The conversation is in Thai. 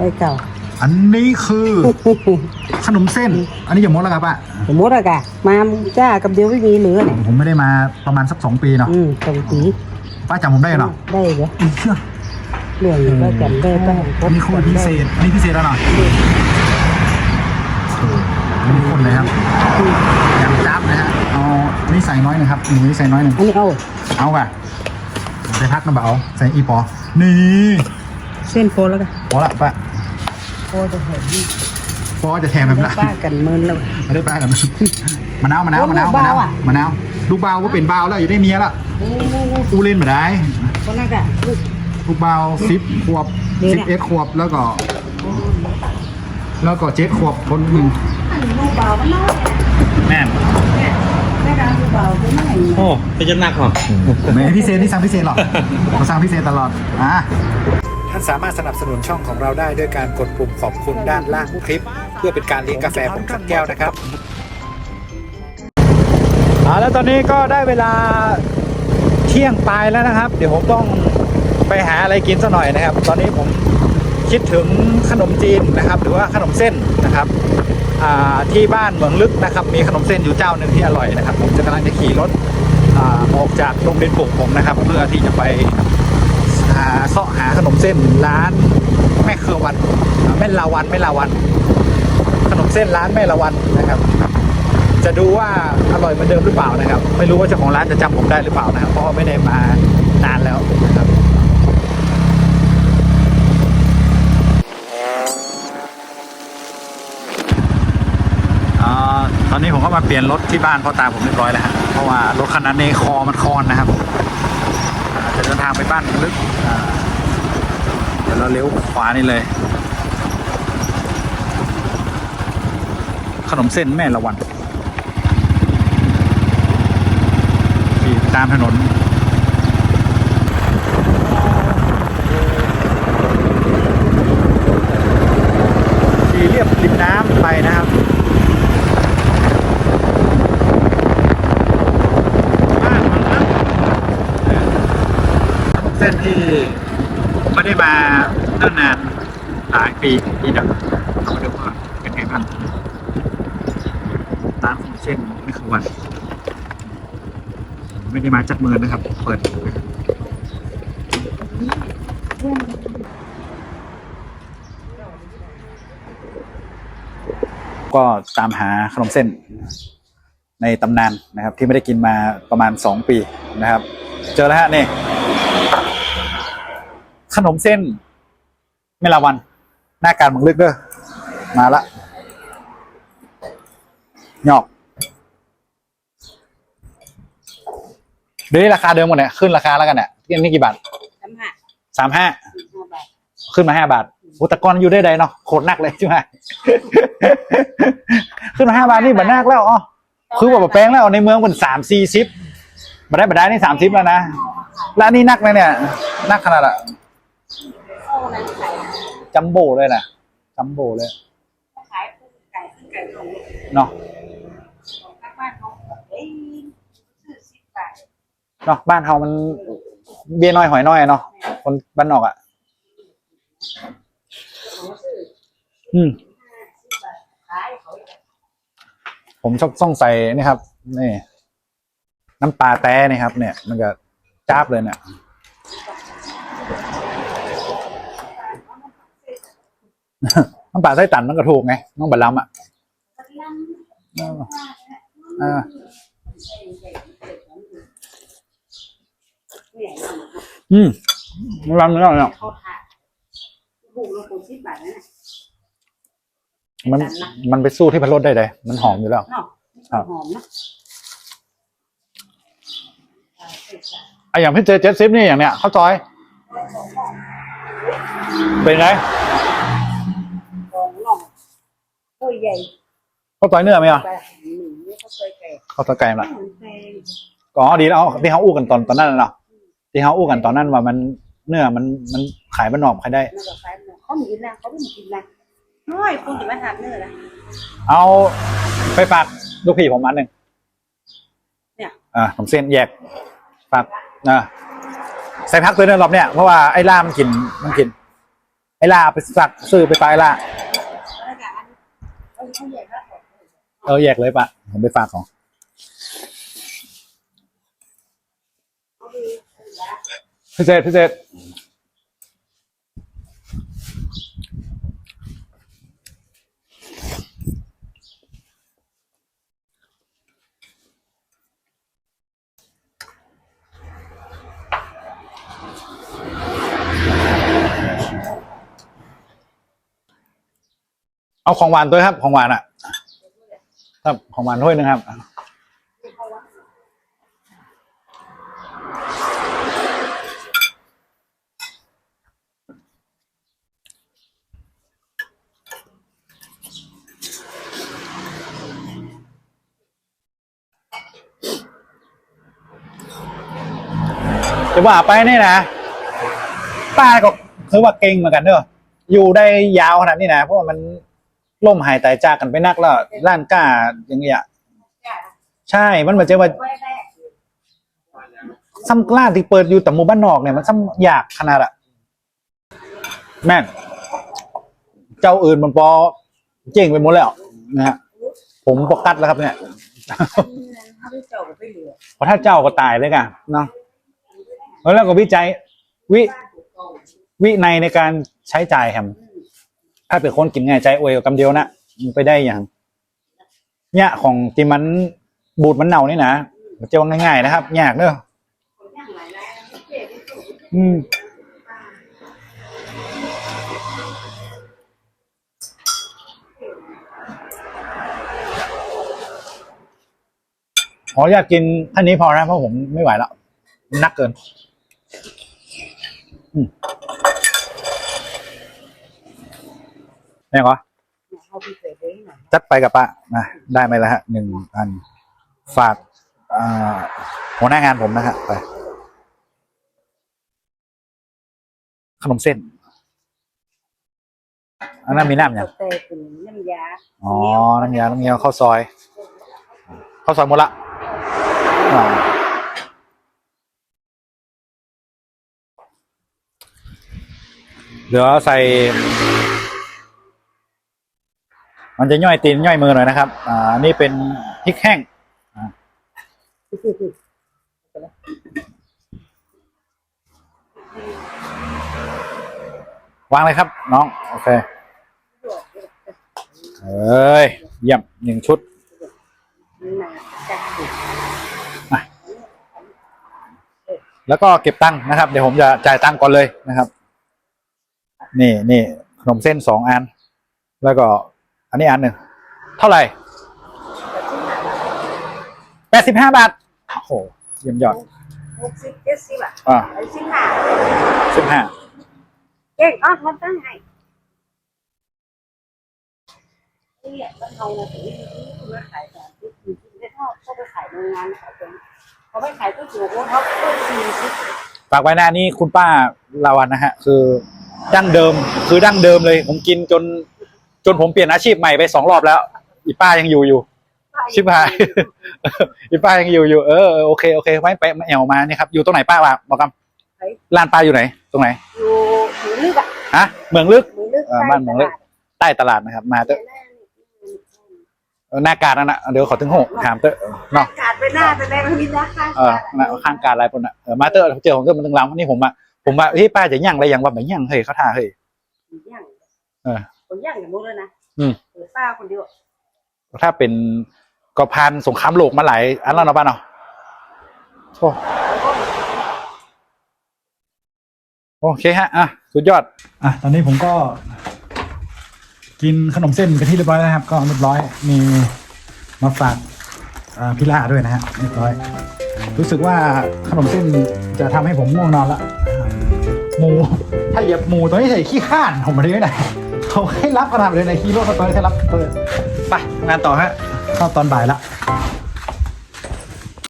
ได้เก่า อันนี้คือ ขนมเส้น อันนี้อย่ามดแล้วครับป้าสมมติอะกะมาจ้ากับเดียวไม่มีเหลือเนี่ยผมไม่ได้มาประมาณสักสองปีเนาะอืมตรงปีป้าจำผมได้เหรอได้เหรออีเชื่อเรื่องนี้ก็จำได้บ้างอันนี้คือพิเศษอันนี้พิเศษแล้วหน่อยอันนี้คนเลยครับอย่างจับนะฮะเอาอันนี้ใส่น้อยหนึงครับหนูนี่ใส่น้อยหนึ่งอันนี้เอาเอาก่ะใส่พักน้ำเบาใส่อีปอนี่เส้นโฟแล้วกันพอละป้า โฟจะเห็นพอจะแถมแบบได้นั้น ป้ากันเมินแล้ว ไม่ได้ป้ากันมะนาวมะนาวมะนาวลูกมะนาวเบาอะมะนาวลูกเบาก็เป็นเบาแล้วอยู่ได้เมียละโอ้โหอูเล่นมาได้ คนนั้นกะลูก ลูกเบาสิบขวบนี่สิบเนี่ย เอ็ดขวบแล้วก็ แล้วก็เจ็ดขวบคนหนึ่งอันนี้ลูกเบาก็น้อยแม่นเนี่ยแม่การลูกเบาก็ไม่เห็นโอ้เป็นจะหนักเหรอไม่พิเศษที่สั่งพิเศษหรอกเราสั่งพิเศษตลอดอะ ท่านสามารถสนับสนุนช่องของเราได้ด้วยการกดปุ่มขอบคุณด้านล่างคลิป เพื่อเป็นการเลี้ยงกาแฟผมกับแก้วนะครับเอาแล้วตอนนี้ก็ได้เวลาเที่ยงปลายแล้วนะครับ เดี๋ยวผมต้องไปหาอะไรกินสักหน่อยนะครับ ตอนนี้ผมคิดถึงขนมจีนนะครับ หรือว่าขนมเส้นนะครับที่บ้านเมืองลึกนะครับ มีขนมเส้นอยู่เจ้าหนึ่งที่อร่อยนะครับ ผมจะกำลังจะขี่รถออกจากโรงเรียนปลูกผมนะครับ เพื่อที่จะไป เสาะหาขนมเส้นร้าน แม่เครือวันแม่ลาวันแม่ลาวัน ขนมเส้นร้านแม่ละวันนะครับ จะดูว่าอร่อยเหมือนเดิมหรือเปล่านะครับ ไม่รู้ว่าเจ้าของร้านจะจำผมได้หรือเปล่านะครับเพราะไม่ได้มานานแล้วนะครับตอนนี้ผมก็มาเปลี่ยนรถที่บ้านพ่อตาผมเรียบร้อยแล้วฮะเพราะว่ารถคันนั้นในคอมันคอนนะครับ ดินทางไปบ้านลึกเดี๋ยวเราเลี้ยวขวานี่เลย ขนมเส้นแม่ละวัน ตามถนน ขี่เรียบริมน้ำไปนะครับ บ้านมันนะขนม เส้นที่ไม่ได้มาเนิ่นนานหลายปีที่เดียวเอามาดูว่าเป็นไงบ้างร้านของเส้นนี่คือวัน ไม่ได้มาจัดเมินนะครับ เปิดก็ตามหาขนมเส้นในตำนานนะครับ ที่ไม่ได้กินมาประมาณสองปีนะครับ เจอแล้วฮะนี่ ขนมเส้นเมลาวัน หน้าการเมืองลึกเด้อมาละหยอกเดี๋ยวนี้ราคาเดิมหมดเนี่ยขึ้นราคาแล้วกันเนี่ยนี่กี่บาทสามห้าสามห้าห้าบาทขึ้นมาห้าบาทโอ้แต่ก้อนอยู่ได้ใดเนาะโคตรนักเลยใช่ไหม ขึ้นมาห้าบาทนี่บัตนักแล้วอ๋อคือว่าแบบแปลงแล้วในเมืองมันสามสี่สิบบัตได้บัตได้นี่สามสิบแล้วนะร้านนี้นักเลยเนี่ยนักขนาดอะ เข้าอะไรขายจัมโบ้เลยนะจัมโบ้เลยขายไก่ขึ้นไก่ลงเนาะของข้างบ้านเขาเอ้ยซื้อสิบบาทเนาะบ้านเรามันเบี้ยน้อยหอยน้อยอะเนาะคนบ้านนอกอะอืมขายเขาผมชอบต้องใส่นี่ครับ นี่ น้ำปลาแต้นี่ครับ เนี่ย มันจะจ้าบเลยเนี่ย น้ำปลาไส้ตันมันก็ถูกไงน้องบัลลัมอะเออเอออืมมันรำเนื้อเนี่ยเขาทานบุกลงคนสิบบาทนั่นน่ะมันมันไปสู้ที่พัดลดได้เลยมันหอมอยู่แล้วเนาะครับหอมเนาะไอะอย่างพี่เจเจ็ดซิปนี่อย่างเนี้ยข้าวซอย เป็นไง ของน่องตัวใหญ่ข้าวซอยเนื้อไหมอะไปหนึ่งนี่เขาเคยแก่ข้าวซอยไก่ละมันแพงอ๋อดีแล้วเอาที่เขาอู้กันตอนตอนนั้นน่ะเนาะที่เขาอู้กันตอนนั้นว่ามันเนื้อมันมันขายบ้านนอกใครได้ มันก็ขายหมดเขาหนีนะเขาไม่หนีกินนะน้อยคุณจะมาทานเนื้อนะเอาไปฝากลูกพี่ผมอันหนึ่งเนี่ยอ่าผมเส้นแยกฝากนะใส่พักตัวเนื้อรอบเนี่ยเพราะว่าไอ้ล่ามันกินมันกิน ไอ้ล่าไปสักซื้อไปฝากไอ้ล่าแล้วก็อัน เอาเขาใหญ่มากกว่าเอแยกเลยปะผมไปฝากของเพิเศษพิเศษ เอาของหวานด้วยครับ ของหวานอะ ครับของหวานถ้วยหนึงครับจะว่าไปนี่นะป้าก็คือว่าเก่งเหมือนกันเนอะอยู่ได้ยาวขนาดนี้นะเพราะว่ามัน ล่มหายตายจากกันไปนักแล้วร่านกล้าอย่างเงี้ยจ้ะใช่มันเหมือนจะว่าไว้แรกซ้ำกล้าที่เปิดอยู่แต่หมู่บ้านนอกเนี่ยมันซ้ำยากขนาดอะแม่นเจ้าอื่นมันปอเจ๋งไปหมดแล้วนะฮะผมโฟกัสแล้วครับเนี่ยเขาไปเจาะไปเหลือเพราะถ้าเจ้าก็ตายเลยกันเนาะแล้วก็วิจัยวิบ้านถูกต้องวิในยในการใช้จ่ายแฮม ถ้าเป็นคนกินง่ายใจอวยกับกำเดียวนะมันไปได้อย่างเนี่ยของที่มันบูดมันเน่านี่นะมันจะว่าง่ายๆนะครับยากเนอะอืมขออยากกินท่านนี้พอนะเพราะผมไม่ไหวแล้วนักเกิน อืมแม่ก็ เขาพิเศษเลยหน่อยจัดไปกับป้านะได้ไหมละฮะหนึ่งอันฝากหัวหน้างานผมนะฮะไปขนมเส้น อันนั้นมีน้ำยังแต่เป็นน้ำยา อ๋อ น้ำยา น้ำยาข้าวซอย ข้าวซอยหมดละอ่าเหลือใส่ มันจะย่อยตีนย่อยมือหน่อยนะครับ อ่า นี่เป็นพริกแห้งวางเลยครับ น้อง โอเคเอ้ยเยี่ยมหนึ่งชุดมันหนาจัดสุดแล้วก็เก็บตังค์นะครับ เดี๋ยวผมจะจ่ายตังค์ก่อนเลยนะครับ นี่นี่ขนมเส้นสองอัน แล้วก็ อันนี้อันหนึ่งเท่าไหร่แปดสิบห้าบาทโอ้โหเยี่ยมยอดหกสิบเจ็ดสิบอะอ่าไอ้สิบห้าสิบห้าเก่งอ๋อเขาตั้งให้เนี่ยมันเอามาถึงมาขายสามสิบสี่สิบได้เท่าเขาไปขายโรงงานขายเป็นเขาไปขายก๋วยเตี๋ยวเขาก็สี่สิบฝากไว้หน้านี่คุณป้าลาวันนะฮะ คือดั้งเดิมคือดั้งเดิมเลย ผมกินจน จนผมเปลี่ยนอาชีพใหม่ไปสองรอบแล้ว อีป้ายังอยู่อยู่ ชิบหาย อีป้ายังอยู่อยู่เออเออโอเคโอเคไว้ไปแอวมาเนี่ยครับอยู่ตรงไหนป้าว่าบอกกันร้านป้าอยู่ไหน ตรงไหน อยู่หมือลึกอะฮะเมืองลึกหมือลึกเออบ้านหมือลึก ใต้ตลาดนะครับ มาเตอะเออหน้ากาดนั่นนะเดี๋ยวขอถึงหกถามเตอะเนาะกาดไปหน้าแต่แรงมิดนะข้างเออนะข้างการอะไรปนอะเออมาเตอะเจอผมก็มันตึงหลังนี่ผมอะผมว่าที่ป้าจะย่างอะไรอย่างว่าไม่ย่างเฮ้ยเขาท่าเฮ้ยย่างเออ คนย่างอย่างนู้นเลยนะอืมเออป้าคนเดียวถ้าเป็นก็พานสงครามโลกมาหลายอันแล้วเนาะป้าเนาะโอ้โอเคฮะอะสุดยอด อะตอนนี้ผมก็กินขนมเส้นกันที่เรียบร้อยแล้วนะครับ ก็เรียบร้อยมีมาฝากอ่าพี่ล่าด้วยนะฮะเรียบร้อย รู้สึกว่าขนมเส้นจะทำให้ผมง่วงนอนละหมู ถ้าเหยียบหมูตัวนี้ใส่ขี้ข้านผมมาได้ไหน เขาให้รับขนาดเลยในฮีโร่สตอรี่ให้รับเปิดไปงานต่อฮะเข้าตอนบ่ายละ